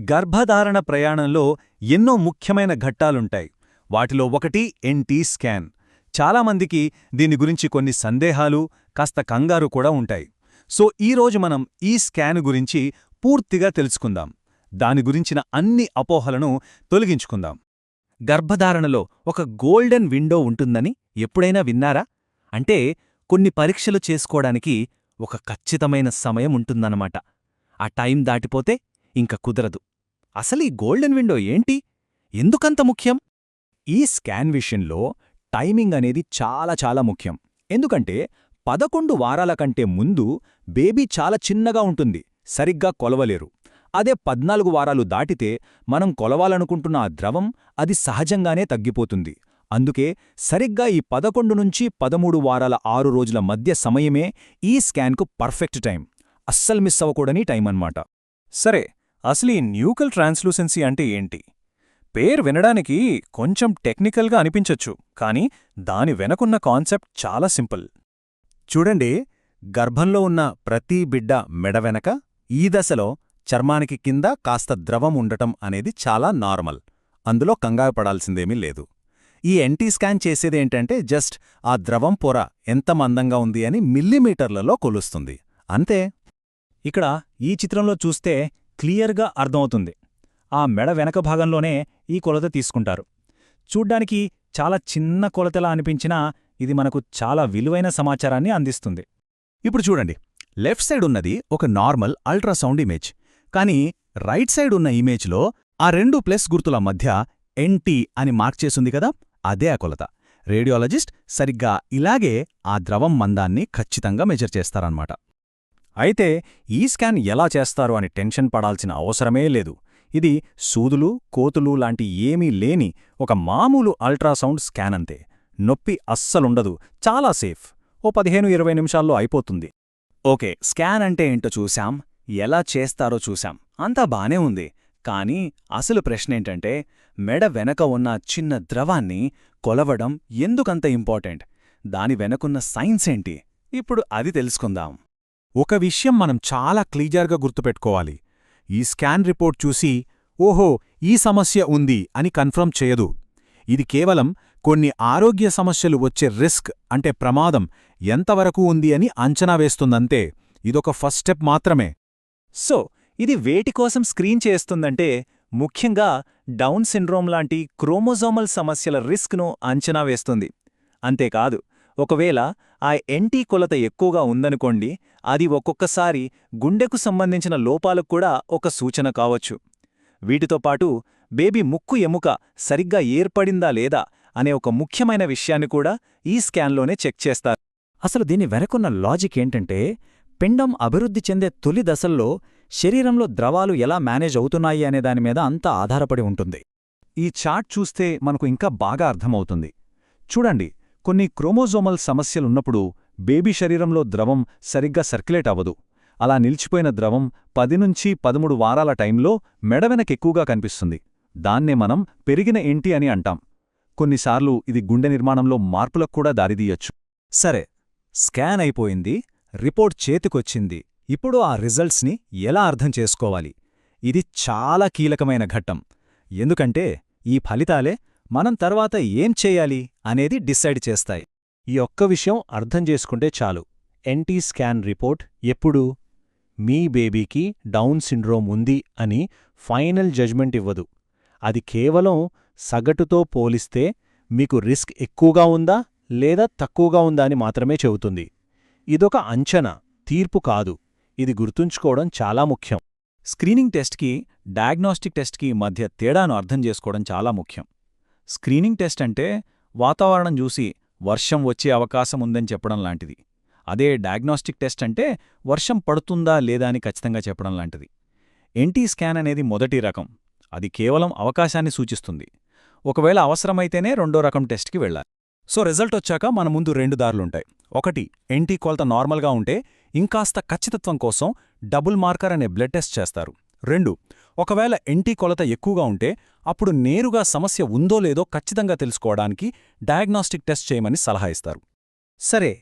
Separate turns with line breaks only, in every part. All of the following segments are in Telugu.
గర్భధారణ ప్రయాణంలో ఎన్నో ముఖ్యమైన ఘట్టాలుంటాయి. వాటిలో ఒకటి ఎన్టీ స్కాన్. చాలామందికి దీని గురించి కొన్ని సందేహాలు కాస్త కంగారు కూడా ఉంటాయి. సో ఈరోజు మనం ఈ స్కాన్ గురించి పూర్తిగా తెలుసుకుందాం. దాని గురించిన అన్ని అపోహలను తొలగించుకుందాం.
గర్భధారణలో ఒక గోల్డెన్ విండో ఉంటుందని ఎప్పుడైనా విన్నారా? అంటే కొన్ని పరీక్షలు చేసుకోవడానికి ఒక ఖచ్చితమైన సమయం ఉంటుందన్నమాట. ఆ టైం దాటిపోతే ఇంక కుదరదు. అసలీ గోల్డెన్ విండో ఏంటి? ఎందుకంత ముఖ్యం?
ఈ స్కాన్ విషయంలో టైమింగ్ అనేది చాలా చాలా ముఖ్యం. ఎందుకంటే పదకొండు వారాల కంటే ముందు బేబీ చాలా చిన్నగా ఉంటుంది సరిగ్గా కొలవలేరు. అదే పద్నాలుగు వారాలు దాటితే మనం కొలవాలనుకుంటున్న ఆ ద్రవం అది సహజంగానే తగ్గిపోతుంది. అందుకే సరిగ్గా ఈ పదకొండు నుంచి పదమూడు వారాల ఆరు రోజుల మధ్య సమయమే ఈ స్కాన్కు పర్ఫెక్ట్ టైం. అస్సలు మిస్ అవ్వకూడని టైం అన్నమాట సరే అసలు ఈ న్యూకల్ ట్రాన్స్లూసెన్సీ అంటే ఏంటి? పేరు వినడానికి కొంచెం టెక్నికల్గా అనిపించొచ్చు కానీ దాని వెనకున్న కాన్సెప్ట్ చాలా సింపుల్. చూడండి గర్భంలో ఉన్న ప్రతి బిడ్డ మెడ వెనక ఈ దశలో చర్మానికి కింద కాస్త ద్రవం ఉండటం అనేది చాలా నార్మల్. అందులో కంగారు పడాల్సిందేమీ లేదు. ఈ ఎన్టీ స్కాన్ చేసేదేంటంటే జస్ట్ ఆ ద్రవం పొర ఎంత మందంగా ఉంది అని మిల్లీమీటర్లలో కొలుస్తుంది. అంతే. ఇక్కడ ఈ చిత్రంలో చూస్తే క్లియర్గా అర్థమవుతుంది. ఆ మెడ వెనక భాగంలోనే ఈ కొలత తీసుకుంటారు. చూడ్డానికి చాలా చిన్న కొలతలా అనిపించినా ఇది మనకు చాలా విలువైన సమాచారాన్ని అందిస్తుంది. ఇప్పుడు చూడండి. లెఫ్ట్ సైడ్ ఉన్నది ఒక నార్మల్ అల్ట్రాసౌండ్ ఇమేజ్. కానీ రైట్ సైడ్ ఉన్న ఇమేజ్లో ఆ రెండు ప్లస్ గుర్తుల మధ్య ఎన్టీ అని మార్క్ చేసింది కదా అదే ఆ కొలత. రేడియాలజిస్ట్ సరిగ్గా ఇలాగే ఆ ద్రవం మందాన్ని ఖచ్చితంగా మెజర్ చేస్తారన్నమాట. అయితే ఈ స్కాన్ ఎలా చేస్తారు అని టెన్షన్ పడాల్సిన అవసరమే లేదు. ఇది సూదులు కోతులు లాంటి ఏమీ లేని ఒక మామూలు అల్ట్రాసౌండ్ స్కాన్ అంతే. నొప్పి అస్సలుండదు. చాలా సేఫ్. ఓ పదిహేను ఇరవై నిమిషాల్లో అయిపోతుంది. ఓకే స్కాన్ అంటే ఏంటో చూశాం. ఎలా చేస్తారో చూశాం. అంతా బానే ఉంది. కానీ అసలు ప్రశ్నేంటంటే మెడ వెనక ఉన్న చిన్న ద్రవాన్ని కొలవడం ఎందుకంత ఇంపార్టెంట్? దాని వెనకున్న సైన్స్ ఏంటి? ఇప్పుడు అది తెలుసుకుందాం. ఒక విషయం మనం చాలా క్లియర్గా గుర్తుపెట్టుకోవాలి. ఈ స్కాన్ రిపోర్ట్ చూసి ఓహో ఈ సమస్య ఉంది అని కన్ఫర్మ్ చేయదు. ఇది కేవలం కొన్ని ఆరోగ్య సమస్యలు వచ్చే రిస్క్ అంటే ప్రమాదం ఎంతవరకు ఉంది అని అంచనా వేస్తుందంతే. ఇదొక ఫస్ట్ స్టెప్ మాత్రమే. సో ఇది వేటికోసం స్క్రీన్ చేస్తుందంటే ముఖ్యంగా డౌన్ సిండ్రోమ్ లాంటి క్రోమోజోమల్ సమస్యల రిస్క్ను అంచనా వేస్తుంది. అంతేకాదు ఒకవేళ ఆ ఎన్టీ కొలత ఎక్కువగా ఉందనుకోండి అది ఒక్కొక్కసారి గుండెకు సంబంధించిన లోపాలకు కూడా ఒక సూచన కావచ్చు. వీటితో పాటు బేబీ ముక్కు ఎముక సరిగ్గా ఏర్పడిందా లేదా అనే ఒక ముఖ్యమైన విషయాన్ని కూడా ఈ స్కాన్లోనే చెక్ చేస్తారు. అసలు దీని వెనకున్న లాజిక్ ఏంటంటే పిండం అభివృద్ధి చెందే తొలి దశల్లో శరీరంలో ద్రవాలు ఎలా మేనేజ్ అవుతున్నాయి అనే దానిమీద అంతా ఆధారపడి ఉంటుంది. ఈ చార్ట్ చూస్తే మనకు ఇంకా బాగా అర్థమవుతుంది. చూడండి కొన్ని క్రోమోజోమల్ సమస్యలున్నప్పుడు బేబీ శరీరంలో ద్రవం సరిగ్గా సర్క్యులేట్ అవ్వదు. అలా నిలిచిపోయిన ద్రవం పది నుంచి పదమూడు వారాల టైంలో మెడవెనకెక్కువగా కనిపిస్తుంది. దాన్నే మనం పెరిగిన ఏంటి అని అంటాం. కొన్నిసార్లు ఇది గుండె నిర్మాణంలో మార్పులకు కూడా దారితీయొచ్చు. సరే స్కాన్ అయిపోయింది రిపోర్ట్ చేతికొచ్చింది. ఇప్పుడు ఆ రిజల్ట్స్ని ఎలా అర్థం చేసుకోవాలి? ఇది చాలా కీలకమైన ఘట్టం. ఎందుకంటే ఈ ఫలితాలే మనం తర్వాత ఏం చేయాలి అనేది డిసైడ్ చేస్తాయి. ఈ ఒక్క విషయం అర్థం చేసుకుంటే చాలు. ఎన్టీ స్కాన్ రిపోర్ట్ ఎప్పుడు? మీ బేబీకి డౌన్ సిండ్రోమ్ ఉంది అని ఫైనల్ జడ్జ్మెంట్ ఇవ్వదు. అది కేవలం సగటుతో పోలిస్తే మీకు రిస్క్ ఎక్కువగా ఉందా లేదా తక్కువగా ఉందా అని మాత్రమే చెబుతుంది. ఇదొక అంచనా తీర్పు కాదు. ఇది గుర్తుంచుకోవడం చాలా ముఖ్యం. స్క్రీనింగ్ టెస్ట్కి డయాగ్నోస్టిక్ టెస్ట్కి మధ్య తేడాను అర్థం చేసుకోవడం చాలా ముఖ్యం. స్క్రీనింగ్ టెస్ట్ అంటే వాతావరణం చూసి వర్షం వచ్చే అవకాశం ఉందని చెప్పడం లాంటిది. అదే డయాగ్నోస్టిక్ టెస్ట్ అంటే వర్షం పడుతుందా లేదా అని ఖచ్చితంగా చెప్పడం లాంటిది. ఎన్టీ స్కాన్ అనేది మొదటి రకం. అది కేవలం అవకాశాన్ని సూచిస్తుంది. ఒకవేళ అవసరమైతేనే రెండో రకం టెస్ట్కి వెళ్ళాలి. సో రిజల్ట్ వచ్చాక మన ముందు రెండు దారులుంటాయి. ఒకటి ఎన్టీ కొలత నార్మల్గా ఉంటే ఇంకాస్త ఖచ్చితత్వం కోసం డబుల్ మార్కర్ అనే బ్లడ్ టెస్ట్ చేస్తారు. రెండు ఒకవేళ ఎన్టీ కొలత ఎక్కువగా ఉంటే అప్పుడు నేరుగా సమస్య ఉందో లేదో ఖచ్చితంగా తెలుసుకోవడానికి డయాగ్నాస్టిక్ టెస్ట్ చేయమని సలహా ఇస్తారు. సరే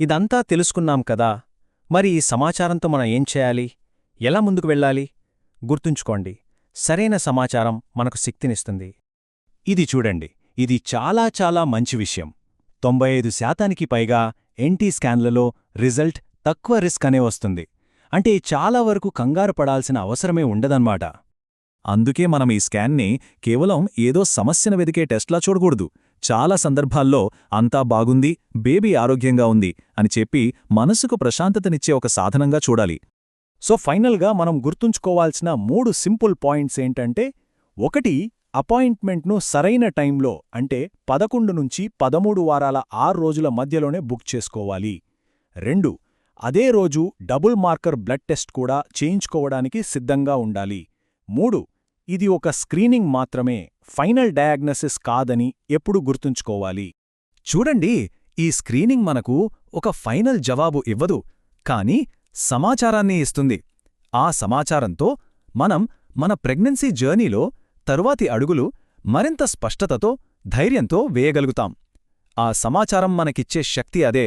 ఇదంతా తెలుసుకున్నాం కదా మరి ఈ సమాచారంతో మనం ఏం చేయాలి? ఎలా ముందుకు వెళ్ళాలి? గుర్తుంచుకోండి సరైన సమాచారం మనకు శక్తినిస్తుంది. ఇది చూడండి ఇది చాలా చాలా మంచి విషయం. తొంభై ఐదు శాతానికి పైగా ఎన్టీ స్కాన్లలో రిజల్ట్ తక్కువ రిస్క్ అనే వస్తుంది. అంటే చాలా వరకు కంగారు పడాల్సిన అవసరమే ఉండదన్నమాట. అందుకే మనం ఈ స్కాన్ని కేవలం ఏదో సమస్యను వెదికే టెస్ట్లా చూడకూడదు. చాలా సందర్భాల్లో అంతా బాగుంది బేబీ ఆరోగ్యంగా ఉంది అని చెప్పి మనసుకు ప్రశాంతతనిచ్చే ఒక సాధనంగా చూడాలి. సో ఫైనల్గా మనం గుర్తుంచుకోవాల్సిన మూడు సింపుల్ పాయింట్స్ ఏంటంటే ఒకటి అపాయింట్మెంట్ను సరైన టైంలో అంటే పదకొండు నుంచి పదమూడు వారాల ఆరు రోజుల మధ్యలోనే బుక్ చేసుకోవాలి. రెండు అదే రోజు డబుల్ మార్కర్ బ్లడ్ టెస్ట్ కూడా చేయించుకోవడానికి సిద్ధంగా ఉండాలి. మూడు ఇది ఒక స్క్రీనింగ్ మాత్రమే ఫైనల్ డయాగ్నసిస్ కాదని ఎప్పుడు గుర్తుంచుకోవాలి? చూడండి ఈ స్క్రీనింగ్ మనకు ఒక ఫైనల్ జవాబు ఇవ్వదు కాని సమాచారాన్ని ఇస్తుంది. ఆ సమాచారంతో మనం మన ప్రెగ్నెన్సీ జర్నీలో తరువాతి అడుగులు మరింత స్పష్టతతో ధైర్యంతో వేయగలుగుతాం. ఆ సమాచారం మనకిచ్చే శక్తి అదే.